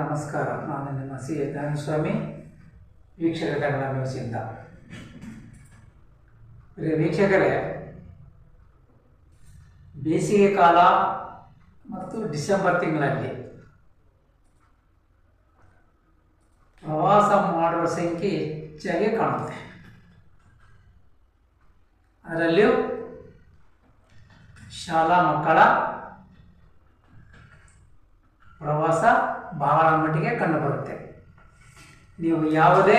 ನಮಸ್ಕಾರ. ನಾನು ನಿಮ್ಮ ಸಿ. ಜ್ಞಾನಸ್ವಾಮಿ ವೀಕ್ಷಕ ಕನ್ನಡ ನ್ಯೂಸಿಂದ ವೀಕ್ಷಕರೇ, ಬೇಸಿಗೆ ಕಾಲ ಮತ್ತು ಡಿಸೆಂಬರ್ ತಿಂಗಳಲ್ಲಿ ಪ್ರವಾಸ ಮಾಡುವ ಸಂಖ್ಯೆ ಹೆಚ್ಚಾಗಿ ಕಾಣುತ್ತೆ. ಅದರಲ್ಲಿಯೂ ಶಾಲಾ ಮಕ್ಕಳ ಪ್ರವಾಸ ಬಹಳ ಮಟ್ಟಿಗೆ ಕಂಡುಬರುತ್ತೆ ನೀವು ಯಾವುದೇ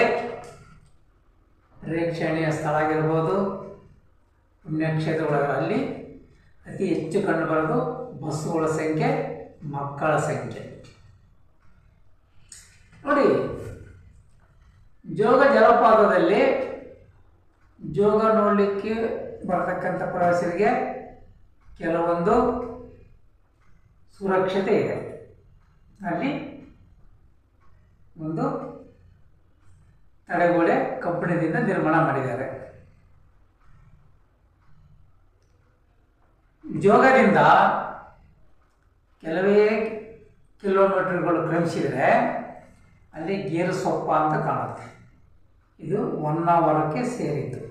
ಪ್ರೇಕ್ಷಣೀಯ ಸ್ಥಳ ಆಗಿರ್ಬೋದು ಪುಣ್ಯಕ್ಷೇತ್ರಗಳಲ್ಲಿ ಅತಿ ಹೆಚ್ಚು ಕಂಡುಬರೋದು ಬಸ್ಸುಗಳ ಸಂಖ್ಯೆ, ಮಕ್ಕಳ ಸಂಖ್ಯೆ. ನೋಡಿ, ಜೋಗ ಜಲಪಾತದಲ್ಲಿ ಜೋಗ ನೋಡಲಿಕ್ಕೆ ಬರತಕ್ಕಂಥ ಪ್ರವಾಸಿಗರಿಗೆ ಕೆಲವೊಂದು ಸುರಕ್ಷತೆ ಇದೆ. ಅಲ್ಲಿ ಒಂದು ತಡೆಗೋಡೆ ಕಬ್ಬಿಣದಿಂದ ನಿರ್ಮಾಣ ಮಾಡಿದ್ದಾರೆ. ಜೋಗದಿಂದ ಕೆಲವೇ ಕಿಲೋಮೀಟರ್ಗಳು ಕ್ರಮಿಸಿದರೆ ಅಲ್ಲಿ ಗೇರು ಸೊಪ್ಪ ಅಂತ ಕಾಣುತ್ತೆ. ಇದು ಹೊನ್ನಾವರಕ್ಕೆ ಸೇರಿದ್ದು.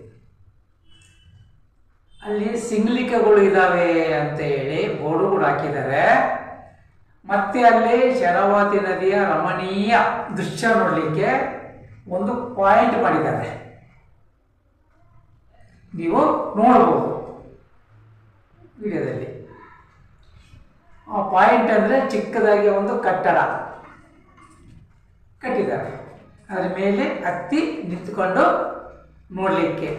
ಅಲ್ಲಿ ಸಿಂಗ್ಲಿಕಗಳು ಇದ್ದಾವೆ ಅಂತ ಹೇಳಿ ಬೋರ್ಡು ಹಾಕಿದ್ದಾರೆ. ಮತ್ತೆ ಅಲ್ಲಿ ಶರಾವತಿ ನದಿಯ ರಮಣೀಯ ದೃಶ್ಯ ನೋಡಲಿಕ್ಕೆ ಒಂದು ಪಾಯಿಂಟ್ ಮಾಡಿದ್ದಾರೆ. ನೀವು ನೋಡಬಹುದು ವಿಡಿಯೋದಲ್ಲಿ. ಆ ಪಾಯಿಂಟ್ ಅಂದರೆ ಚಿಕ್ಕದಾಗಿ ಒಂದು ಕಟ್ಟಡ ಕಟ್ಟಿದ್ದಾರೆ. ಅದರ ಮೇಲೆ ಹತ್ತಿ ನಿಂತ್ಕೊಂಡು ನೋಡಲಿಕ್ಕೆ.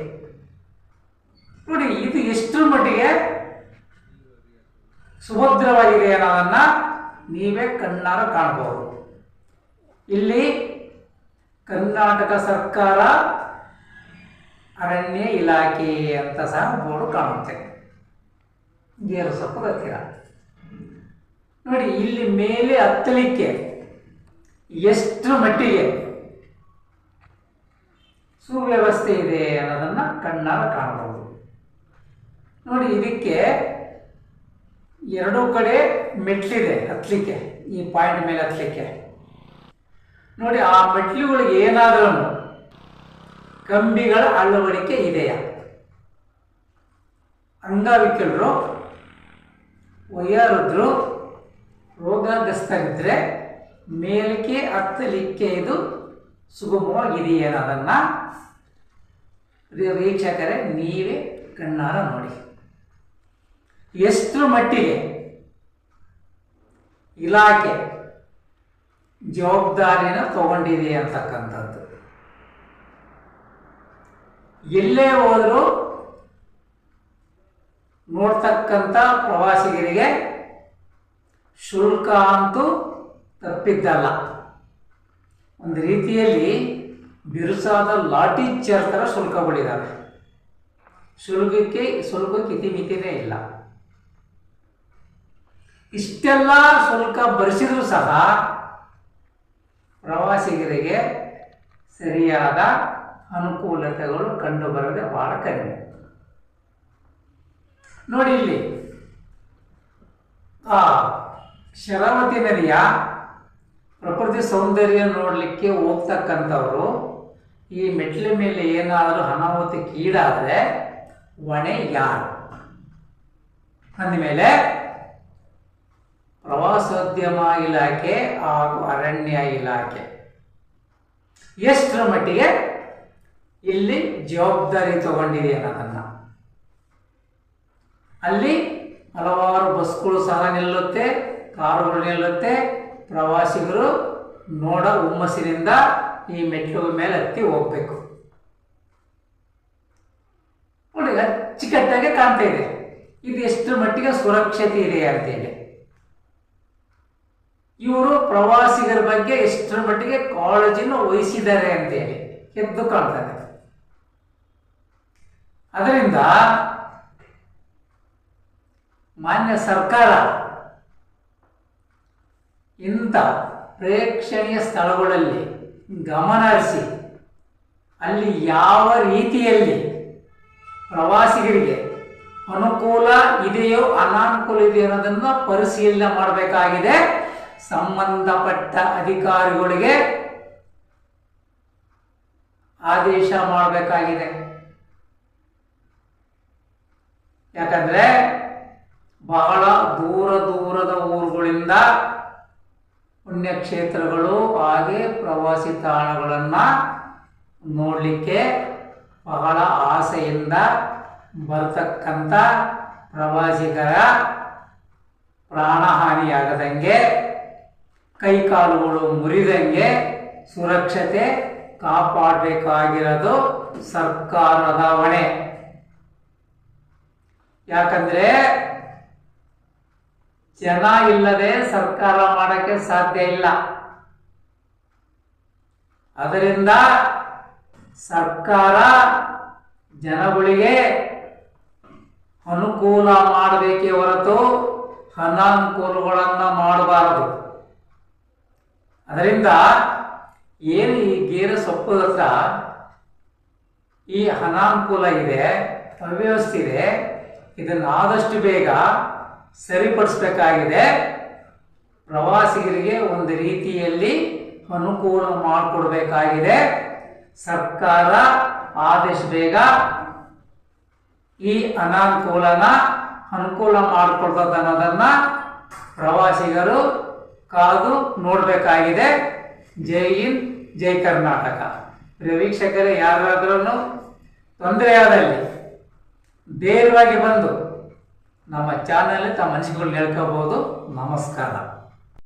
ನೋಡಿ, ಇದು ಎಷ್ಟರ ಮಟ್ಟಿಗೆ ಸುಭದ್ರವಾಗಿದೆ ಅನ್ನೋದನ್ನ ನೀವೇ ಕಣ್ಣಾರ ಕಾಣಬಹುದು. ಇಲ್ಲಿ ಕರ್ನಾಟಕ ಸರ್ಕಾರ ಅರಣ್ಯ ಇಲಾಖೆ ಅಂತ ಸಹ ಬೋರ್ಡು ಕಾಣುತ್ತೆ. ಗೇರು ಸೊಪ್ಪು ಗೊತ್ತಿಲ್ಲ. ನೋಡಿ, ಇಲ್ಲಿ ಮೇಲೆ ಹತ್ತಲಿಕ್ಕೆ ಎಷ್ಟು ಮಟ್ಟಿಗೆ ಸುವ್ಯವಸ್ಥೆ ಇದೆ ಅನ್ನೋದನ್ನ ಕಣ್ಣಾರ ಕಾಣಬಹುದು. ನೋಡಿ, ಇದಕ್ಕೆ ಎರಡೂ ಕಡೆ ಮೆಟ್ಲಿದೆ ಹತ್ತಲಿಕ್ಕೆ ಈ ಪಾಯಿಂಟ್ ಮೇಲೆ ಹತ್ತಲಿಕ್ಕೆ ನೋಡಿ, ಆ ಮೆಟ್ಲುಗಳಿಗೆ ಏನಾದರೂ ಕಂಬಿಗಳ ಅಳವಡಿಕೆ ಇದೆಯಾ? ಅಂಗವಿಕಲರು, ವಯೋವೃದ್ಧರು ರೋಗಗ್ರಸ್ತರಿದ್ದರೆ ಮೇಲಕ್ಕೆ ಹತ್ತಲಿಕ್ಕೆ ಇದು ಸುಗಮವಾಗಿದೆಯೇ ಅನ್ನೋದನ್ನು ವೀಕ್ಷಕರೇ, ನೀವೇ ಕಣ್ಣಾರ ನೋಡಿ. ಎಷ್ಟು ಮಟ್ಟಿಗೆ ಇಲಾಖೆ ಜವಾಬ್ದಾರಿನ ತಗೊಂಡಿದೆ ಅಂತಕ್ಕಂಥದ್ದು. ಎಲ್ಲೇ ಹೋದರೂ ನೋಡ್ತಕ್ಕಂಥ ಪ್ರವಾಸಿಗರಿಗೆ ಶುಲ್ಕ ಅಂತೂ ತಪ್ಪಿದ್ದಲ್ಲ. ಒಂದು ರೀತಿಯಲ್ಲಿ ಬಿರುಸಾದ ಲಾಟಿ ಚೇರ್ ಥರ ಶುಲ್ಕಗಳಿದ್ದಾವೆ ಶುಲ್ಕಕ್ಕೆ ಶುಲ್ಕಕ್ಕೆ ಇತಿಮಿತಿನೇ ಇಲ್ಲ. ಇಷ್ಟೆಲ್ಲ ಶುಲ್ಕ ಭರಿಸಿದರೂ ಸಹ ಪ್ರವಾಸಿಗರಿಗೆ ಸರಿಯಾದ ಅನುಕೂಲತೆಗಳು ಕಂಡುಬರದೆ ಬಹಳ ಕಡಿಮೆ. ನೋಡಿ ಇಲ್ಲಿ. ಆ, ಶರಾವತಿ ನದಿಯ ಪ್ರಕೃತಿ ಸೌಂದರ್ಯ ನೋಡಲಿಕ್ಕೆ ಹೋಗ್ತಕ್ಕಂಥವರು ಈ ಮೆಟ್ಲ ಮೇಲೆ ಏನಾದರೂ ಅನಾಹುತಕ್ಕೀಡಾದರೆ ಹೊಣೆ ಯಾರು? ಅಂದಮೇಲೆ ಪ್ರವಾಸೋದ್ಯಮ ಇಲಾಖೆ ಹಾಗೂ ಅರಣ್ಯ ಇಲಾಖೆ. ಎಷ್ಟರ ಮಟ್ಟಿಗೆ ಇಲ್ಲಿ ಜವಾಬ್ದಾರಿ ತಗೊಂಡಿದೆ ಅನ್ನೋದನ್ನು. ಅಲ್ಲಿ ಹಲವಾರು ಬಸ್ಗಳು ಸಹ ನಿಲ್ಲುತ್ತೆ, ಕಾರುಗಳು ನಿಲ್ಲುತ್ತೆ, ಪ್ರವಾಸಿಗರು ನೋಡ ಹುಮ್ಮಸ್ಸಿನಿಂದ ಈ ಮೆಟ್ಲು ಮೇಲೆ ಹತ್ತಿ ಹೋಗ್ಬೇಕು. ನೋಡಿ, ಅಚ್ಚುಕಟ್ಟಾಗೆ ಕಾಣ್ತಾ ಇದೆ. ಇದು ಎಷ್ಟು ಮಟ್ಟಿಗೆ ಸುರಕ್ಷತೆ ಇದೆ ಅಂತೇಳಿ. ಇವರು ಪ್ರವಾಸಿಗರ ಬಗ್ಗೆ ಎಷ್ಟರ ಮಟ್ಟಿಗೆ ಕಾಳಜಿನ ವಹಿಸಿದ್ದಾರೆ ಅಂತೇಳಿ ಎದ್ದು ಕಾಣ್ತಾರೆ ಅದರಿಂದ ಮಾನ್ಯ ಸರ್ಕಾರ ಇಂಥ ಪ್ರೇಕ್ಷಣೀಯ ಸ್ಥಳಗಳಲ್ಲಿ ಗಮನ ಹರಿಸಿ, ಅಲ್ಲಿ ಯಾವ ರೀತಿಯಲ್ಲಿ ಪ್ರವಾಸಿಗರಿಗೆ ಅನುಕೂಲ ಇದೆಯೋ ಅನಾನುಕೂಲ ಇದೆಯೋ ಅನ್ನೋದನ್ನು ಪರಿಶೀಲನೆ ಮಾಡಬೇಕಾಗಿದೆ. ಸಂಬಂಧಪಟ್ಟ ಅಧಿಕಾರಿಗಳಿಗೆ ಆದೇಶ ಮಾಡಬೇಕಾಗಿದೆ. ಯಾಕಂದ್ರೆ ಬಹಳ ದೂರ ದೂರದ ಊರುಗಳಿಂದ ಪುಣ್ಯಕ್ಷೇತ್ರಗಳು, ಹಾಗೆ ಪ್ರವಾಸಿ ತಾಣಗಳನ್ನು ನೋಡಲಿಕ್ಕೆ ಬಹಳ ಆಸೆಯಿಂದ ಬರ್ತಕ್ಕಂಥ ಪ್ರವಾಸಿಗರ ಪ್ರಾಣಹಾನಿಯಾಗದಂಗೆ ಕೈಕಾಲುಗಳು ಮುರಿದಂಗೆ ಸುರಕ್ಷತೆ ಕಾಪಾಡಬೇಕಾಗಿರೋದು ಸರ್ಕಾರದ ಹೊಣೆ. ಯಾಕಂದ್ರೆ ಜನ ಇಲ್ಲದೆ ಸರ್ಕಾರ ಮಾಡಕ್ಕೆ ಸಾಧ್ಯ ಇಲ್ಲ. ಅದರಿಂದ ಸರ್ಕಾರ ಜನಗಳಿಗೆ ಅನುಕೂಲ ಮಾಡಬೇಕೇ ಹೊರತು ಅನಾನುಕೂಲಗಳನ್ನ ಮಾಡಬಾರದು. ಅದರಿಂದ ಏನು ಈ ಗೇರು ಸೊಪ್ಪು ಹತ್ರ ಈ ಅನಾನುಕೂಲ ಇದೆ, ಅವ್ಯವಸ್ಥೆ ಇದೆ ಇದನ್ನು ಆದಷ್ಟು ಬೇಗ ಸರಿಪಡಿಸ್ಬೇಕಾಗಿದೆ. ಪ್ರವಾಸಿಗರಿಗೆ ಒಂದು ರೀತಿಯಲ್ಲಿ ಅನುಕೂಲ ಮಾಡಿಕೊಡ್ಬೇಕಾಗಿದೆ. ಸರ್ಕಾರ ಆದಷ್ಟು ಬೇಗ ಈ ಅನಾನುಕೂಲನ ಅನುಕೂಲ ಮಾಡಿಕೊಡ್ತದೆ ಅನ್ನೋದನ್ನು ಪ್ರವಾಸಿಗರು ಕಾದು ನೋಡಬೇಕಾಗಿದೆ. ಜೈ ಹಿಂದ್, ಜೈ ಕರ್ನಾಟಕ. ವೀಕ್ಷಕರೇ ಯಾರಾದ್ರೂ ತೊಂದರೆಯಾದಲ್ಲಿ ಧೈರ್ಯವಾಗಿ ಬಂದು ನಮ್ಮ ಚಾನಲ್ ತಮ್ಮ ಮನಸ್ಸುಗಳು ಹೇಳ್ಕೋಬಹುದು ನಮಸ್ಕಾರ.